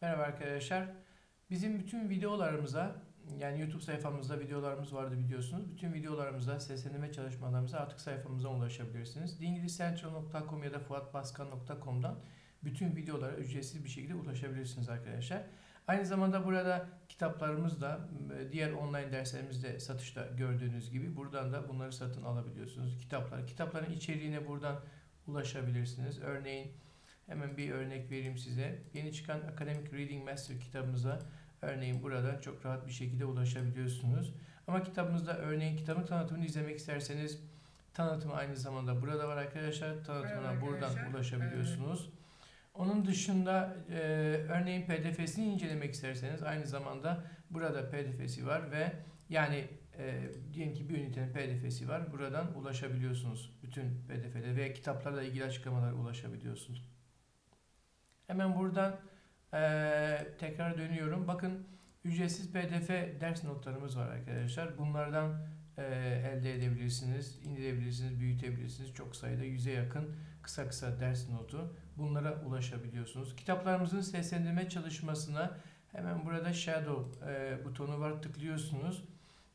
Merhaba arkadaşlar. Bizim bütün videolarımıza yani YouTube sayfamızda videolarımız vardı biliyorsunuz. Bütün videolarımıza, seslendirme çalışmalarımıza artık sayfamıza ulaşabilirsiniz. dingilizcentral.com ya da fuatbaskan.com'dan bütün videolara ücretsiz bir şekilde ulaşabilirsiniz arkadaşlar. Aynı zamanda burada kitaplarımız da diğer online derslerimizde satışta gördüğünüz gibi buradan da bunları satın alabiliyorsunuz. Kitaplar, kitapların içeriğine buradan ulaşabilirsiniz. Örneğin Hemen bir örnek vereyim size. Yeni çıkan Academic Reading Master kitabımıza örneğin buradan çok rahat bir şekilde ulaşabiliyorsunuz. Ama kitabımızda örneğin kitabın tanıtımını izlemek isterseniz tanıtımı aynı zamanda burada var arkadaşlar. Tanıtımına Merhaba buradan arkadaşlar. ulaşabiliyorsunuz. Onun dışında e, örneğin PDF'sini incelemek isterseniz aynı zamanda burada PDF'si var ve yani e, diyelim ki bir ünitenin PDF'si var. Buradan ulaşabiliyorsunuz bütün PDF'lere ve kitaplarla ilgili açıklamalara ulaşabiliyorsunuz. Hemen buradan eee, tekrar dönüyorum. Bakın ücretsiz PDF ders notlarımız var arkadaşlar. Bunlardan eee, elde edebilirsiniz, indirebilirsiniz, büyütebilirsiniz. Çok sayıda yüze yakın kısa kısa ders notu. Bunlara ulaşabiliyorsunuz. Kitaplarımızın seslendirme çalışmasına hemen burada Shadow eee, butonu var. Tıklıyorsunuz.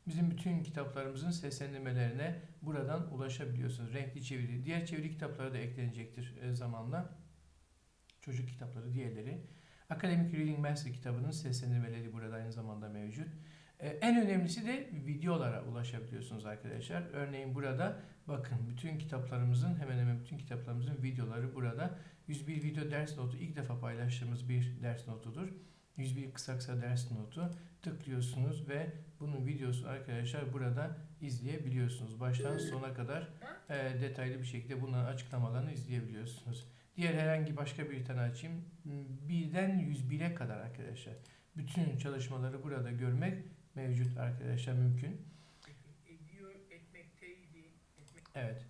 Bizim bütün kitaplarımızın seslendirmelerine buradan ulaşabiliyorsunuz. Renkli çeviri. Diğer çeviri kitapları da eklenecektir e, zamanla çocuk kitapları diğerleri. Academic Reading Master kitabının seslendirmeleri burada aynı zamanda mevcut. Ee, en önemlisi de videolara ulaşabiliyorsunuz arkadaşlar. Örneğin burada bakın bütün kitaplarımızın hemen hemen bütün kitaplarımızın videoları burada. 101 video ders notu ilk defa paylaştığımız bir ders notudur. 101 kısa kısa ders notu tıklıyorsunuz ve bunun videosu arkadaşlar burada izleyebiliyorsunuz. Baştan sona kadar e, detaylı bir şekilde bunların açıklamalarını izleyebiliyorsunuz. Diğer herhangi başka bir tane açayım. Birden 101'e kadar arkadaşlar. Bütün çalışmaları burada görmek mevcut arkadaşlar mümkün. Evet.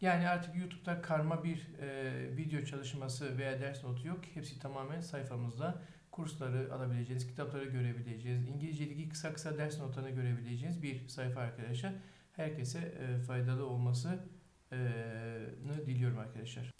Yani artık YouTube'da karma bir e, video çalışması veya ders notu yok. Hepsi tamamen sayfamızda. Kursları alabileceğiniz, kitapları görebileceğiniz, İngilizce'deki kısa kısa ders notlarını görebileceğiniz bir sayfa arkadaşlar. Herkese e, faydalı olmasını diliyorum arkadaşlar.